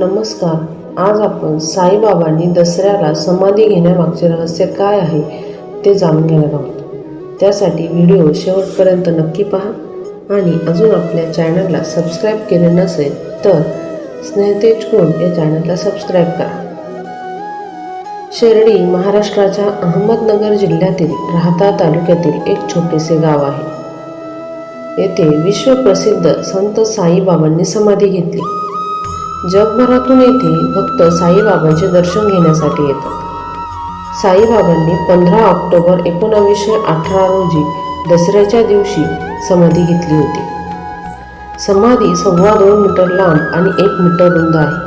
नमस्कार. आज आपण साईबाबांनी दसऱ्याला समाधी घेण्यामागचे रहस्य काय आहे ते जाणून घेणार आहोत. त्यासाठी व्हिडिओ शेवटपर्यंत नक्की पहा आणि अजून आपल्या चॅनलला सबस्क्राईब केले नसेल तर स्नेहतेज कोण या चॅनलला सबस्क्राईब करा. शेर्डी महाराष्ट्राच्या अहमदनगर जिल्ह्यातील राहता तालुक्यातील एक छोटेसे गाव आहे. येथे विश्वप्रसिद्ध संत साईबाबांनी समाधी घेतली. जगभरातून येथे भक्त साईबाबांचे दर्शन घेण्यासाठी येतात. साईबाबांनी पंधरा ऑक्टोबर एकोणावीसशे अठरा रोजी दसऱ्याच्या दिवशी समाधी घेतली होती. समाधी सव्वा दोन मीटर लांब आणि एक मीटर रुंद आहे.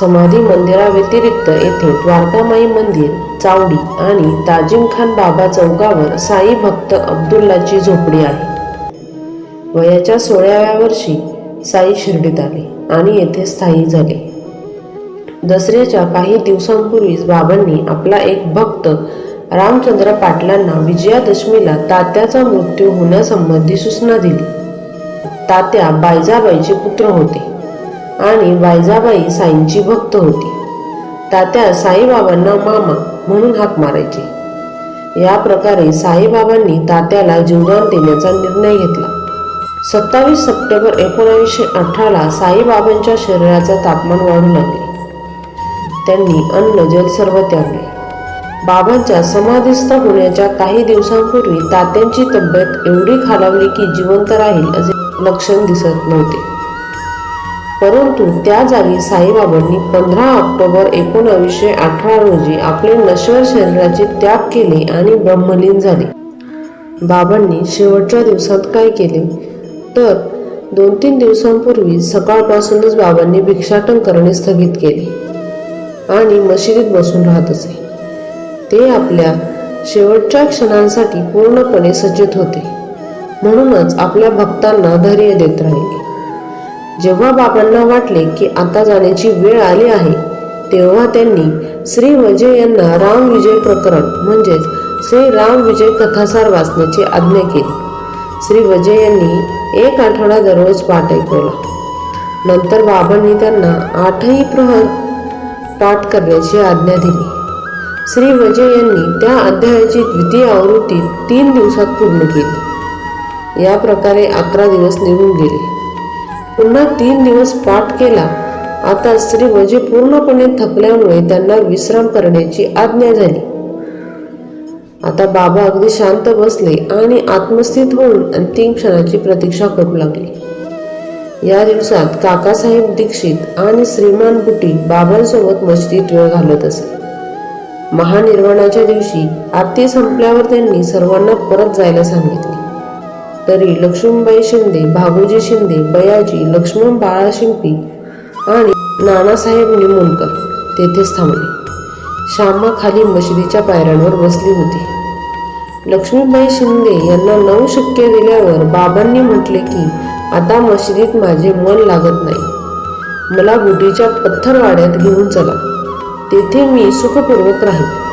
समाधी मंदिराव्यतिरिक्त येथे द्वारकामाई मंदिर चावडी आणि ताजिम खान बाबा चौकावर साई भक्त अब्दुल्लाची झोपडी आहे. वयाच्या सोळाव्या वर्षी साई शिर्डीत आले आणि येथे स्थायी झाले. दसऱ्याच्या काही दिवसांपूर्वीच बाबांनी आपला एक भक्त रामचंद्र पाटलांना विजयादशमीला तात्याचा मृत्यू होण्यासंबंधी सूचना दिली. तात्या बायजाबाईचे पुत्र होते आणि बायजाबाई साईंची भक्त होती. तात्या साईबाबांना मामा म्हणून हाक मारायचे. या प्रकारे साईबाबांनी तात्याला जीवदान देण्याचा निर्णय घेतला. सत्तावीस सप्टेंबर एकोणावीसशे अठराला साईबाबांच्या शरीराचं तापमान वाढू लागले. त्यांनी अन्न जल सर्व त्यागले. बाबांच्या समाधीस्थ होण्याच्या काही दिवसांपूर्वी तात्यांची तब्येत एवढी खालावली की जिवंत राहील असे लक्षण दिसत नव्हते. परंतु त्या जागी साईबाबांनी पंधरा ऑक्टोबर एकोणावीसशे अठरा रोजी आपले नश्वर शरीराचे त्याग केले आणि ब्रह्मलीन झाले. बाबांनी शेवटच्या दिवसात काय केले? तर दोन तीन दिवसांपूर्वी सकाळपासूनच बाबांनी भिक्षाटन करणे स्थगित केले. आणि मशिदीत बसून राहत असे. ते आपल्या शेवटच्या क्षणांसाठी पूर्णपणे सज्जित होते. म्हणूनच आपल्या भक्तांना धैर्य देत राहिले. जेव्हा बाबांना वाटले की आता जाण्याची वेळ आली आहे तेव्हा त्यांनी श्री विजय यांना राम विजय प्रकरण म्हणजेच श्री राम विजय कथासार वाचण्याची आज्ञा केली. श्री विजय यांनी एक आठवडा दररोज पाठ ऐकवला. नंतर बाबांनी त्यांना आठही प्रहर पाठ करण्याची आज्ञा दिली. श्री विजय यांनी त्या अध्यायाची द्वितीय आवृत्ती तीन दिवसात पूर्ण केली. या प्रकारे अकरा दिवस निघून गेले. पुन्हा तीन दिवस पाठ केला आता श्री वजे पूर्णपणे थकल्यामुळे त्यांना विश्राम करण्याची आज्ञा झाली. आता बाबा अगदी शांत बसले आणि आत्मस्थित होऊन अंतिम क्षणाची प्रतीक्षा करू लागले. या दिवसात काकासाहेब दीक्षित आणि श्रीमान बुटी बाबांसोबत मस्जिदीत वेळ घालत असे. महानिर्वाणाच्या दिवशी आरती संपल्यावर त्यांनी सर्वांना परत जायला सांगितले. तरी लक्ष्मीबाई शिंदे भागोजी शिंदे बयाजी लक्ष्मण बाळा शिंपी आणि नानासाहेब निमोणकर तेथेच थांबले. श्यामा खाली मशिदीच्या पायऱ्यांवर बसली होती. लक्ष्मीबाई शिंदे यांना नऊ शक्य दिल्यावर बाबांनी म्हटले की आता मशिदीत माझे मन लागत नाही. मला बुटीच्या पत्थरवाड्यात घेऊन चला. तेथे मी सुखपूर्वक राहील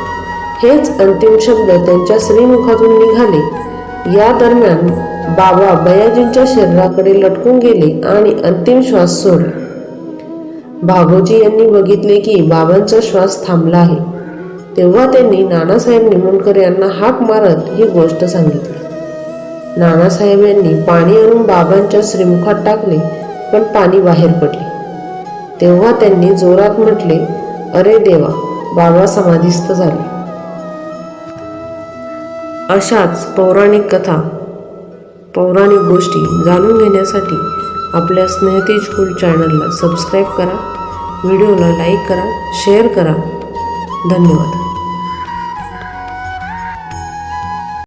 हेच अंतिम शब्द त्यांच्या श्रीमुखातून निघाले. या दरम्यान बाबा बयाजींच्या शरीराकडे लटकून गेले आणि अंतिम श्वास सोडला. भागोजी यांनी बघितले की बाबांचा श्वास थांबला आहे. तेव्हा त्यांनी नानासाहेब निमोणकर यांना हाक मारत ही गोष्ट सांगितली. नानासाहेब यांनी पाणी आणून बाबांच्या श्रीमुखात टाकले पण पाणी बाहेर पडले. तेव्हा त्यांनी जोरात म्हटले अरे देवा बाबा समाधिस्थ झाले. अशाच पौराणिक कथा पौराणिक गोष्टी जाणून घेण्यासाठी आपल्या स्नेहतेज कुल चॅनलला सबस्क्राईब करा व्हिडिओला लाईक करा शेअर करा. धन्यवाद.